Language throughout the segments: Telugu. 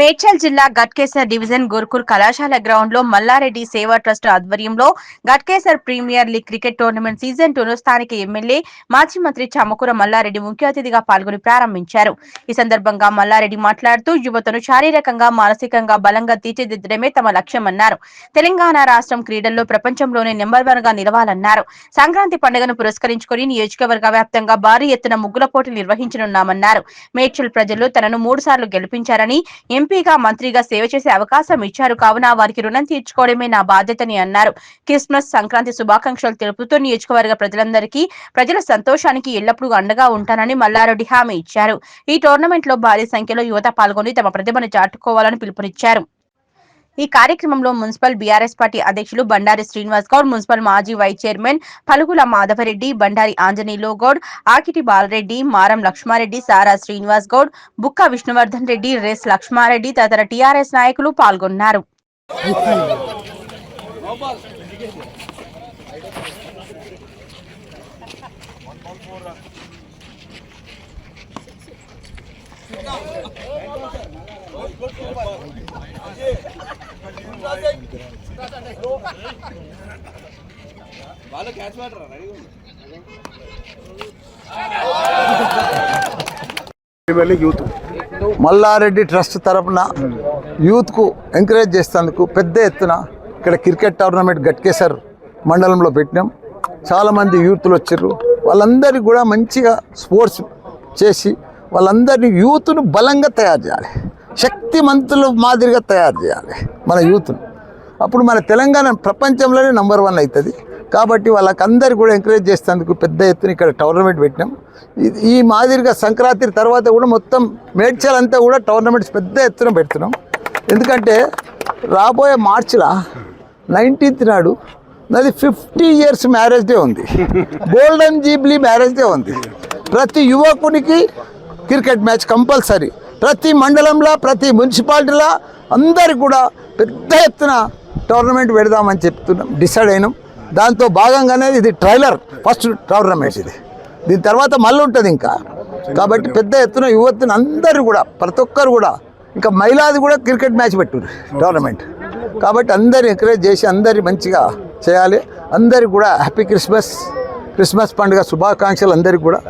మేడ్చల్ జిల్లా గట్కేసర్ డివిజన్ గురుకుల్ కళాశాల గ్రౌండ్లో మల్లారెడ్డి సేవా ట్రస్ట్ ఆధ్వర్యంలో Ghatkesar premier league cricket tournament season టూను స్థానిక ఎమ్మెల్యే మాజీ మంత్రి చమకూర మల్లారెడ్డి ముఖ్య అతిథిగా పాల్గొని ప్రారంభించారు. ఈ సందర్భంగా మల్లారెడ్డి మాట్లాడుతూ యువతను శారీరకంగా మానసికంగా బలంగా తీర్చిదిద్దడమే తమ లక్ష్యమన్నారు. తెలంగాణ రాష్ట్రం క్రీడల్లో ప్రపంచంలోనే నెంబర్ వన్గా నిలవాలన్నారు. సంక్రాంతి పండుగను పురస్కరించుకుని నియోజకవర్గ వ్యాప్తంగా భారీ ఎత్తున ముగ్గుల పోటీ నిర్వహించనున్నామన్నారు. మేడ్చల్ ప్రజలు తనను మూడు సార్లు గెలిపించారని ఎంపీగా మంత్రిగా సేవ చేసే అవకాశం ఇచ్చారు. కావున వారికి రుణం తీర్చుకోవడమే నా బాధ్యతని అన్నారు. క్రిస్మస్ సంక్రాంతి శుభాకాంక్షలు తెలుపుతూ నియోజకవర్గ ప్రజలందరికీ ప్రజల సంతోషానికి ఎల్లప్పుడూ అండగా ఉంటానని మల్లారెడ్డి హామీ ఇచ్చారు. ఈ టోర్నమెంట్లో భారీ సంఖ్యలో యువత పాల్గొని తమ ప్రతిభను చాటుకోవాలని పిలుపునిచ్చారు. ఈ కార్యక్రమంలో మున్సిపల్ బీఆర్ఎస్ పార్టీ అధ్యక్షులు బండారి శ్రీనివాస్ గౌడ్ మున్సిపల్ మాజీ వైస్ చైర్మన్ పలుగుల మాధవరెడ్డి బండారి ఆంజనేయులో గౌడ్ ఆకిటి బాలరెడ్డి మారం లక్ష్మారెడ్డి సారా శ్రీనివాస్ గౌడ్ బుక్క విష్ణువర్ధన్ రెడ్డి రెస్ లక్ష్మారెడ్డి తదితర టీఆర్ఎస్ నాయకులు పాల్గొన్నారు. వాళ్ళు catch water youth. Mallareddy trust తరపున యూత్కు ఎంకరేజ్ చేసేందుకు పెద్ద ఎత్తున ఇక్కడ క్రికెట్ టోర్నమెంట్ గట్కేసర్ మండలంలో పెట్టినాం. చాలామంది యూత్లు వచ్చారు వాళ్ళందరికీ కూడా మంచిగా స్పోర్ట్స్ చేసి వాళ్ళందరినీ యూత్ను బలంగా తయారు చేయాలి. శక్తిమంతుల మాదిరిగా తయారు చేయాలి మన యూత్ను. అప్పుడు మన తెలంగాణ ప్రపంచంలోనే నంబర్ వన్ అవుతుంది. కాబట్టి వాళ్ళకందరు కూడా ఎంకరేజ్ చేసేందుకు పెద్ద ఎత్తున ఇక్కడ టోర్నమెంట్ పెట్టినాం. ఇది- ఈ మాదిరిగా సంక్రాంతి తర్వాత కూడా మొత్తం మేడ్చాలంతా కూడా టోర్నమెంట్స్ పెద్ద ఎత్తున పెడుతున్నాం. ఎందుకంటే రాబోయే మార్చిలో నైన్టీన్త్ నాడు నాది ఫిఫ్టీ ఇయర్స్ మ్యారేజ్ డే ఉంది. గోల్డెన్ జీబ్లీ మ్యారేజ్ డే ఉంది. ప్రతి యువకునికి క్రికెట్ మ్యాచ్ కంపల్సరీ ప్రతి మండలంలో ప్రతి మున్సిపాలిటీలో అందరికి కూడా పెద్ద ఎత్తున టోర్నమెంట్ పెడదామని చెప్తున్నాం డిసైడ్ అయినాం. దాంతో భాగంగానే ఇది ట్రైలర్ ఫస్ట్ టోర్నమెంట్ ఇది. దీని తర్వాత మళ్ళీ ఉంటుంది ఇంకా. కాబట్టి పెద్ద ఎత్తున యువతను అందరూ కూడా ప్రతి ఒక్కరు కూడా ఇంకా మహిళాది కూడా క్రికెట్ మ్యాచ్ పెట్టారు టోర్నమెంట్. కాబట్టి అందరు ఎంకరేజ్ చేసి అందరి మంచిగా చేయాలి. అందరికి కూడా హ్యాపీ క్రిస్మస్ క్రిస్మస్ పండుగ శుభాకాంక్షలు అందరికీ కూడా.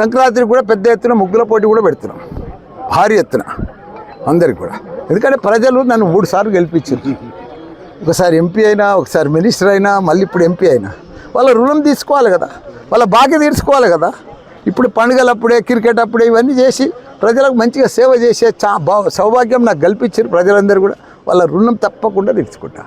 సంక్రాంతికి కూడా పెద్ద ఎత్తున ముగ్గుల పోటీ కూడా పెడుతున్నాం. భారీ ఎత్తున అందరికి కూడా. ఎందుకంటే ప్రజలు నన్ను మూడు సార్లు గెలిపించారు. ఒకసారి ఎంపీ అయినా ఒకసారి మినిస్టర్ అయినా మళ్ళీ ఇప్పుడు ఎంపీ అయినా. వాళ్ళ రుణం తీసుకోవాలి కదా. వాళ్ళ బాకీ తీర్చుకోవాలి కదా. ఇప్పుడు పండుగలప్పుడే క్రికెట్ అప్పుడే ఇవన్నీ చేసి ప్రజలకు మంచిగా సేవ చేసే చా బా సౌభాగ్యం నాకు కల్పించారు ప్రజలందరూ కూడా. వాళ్ళ రుణం తప్పకుండా తీర్చుకుంటా.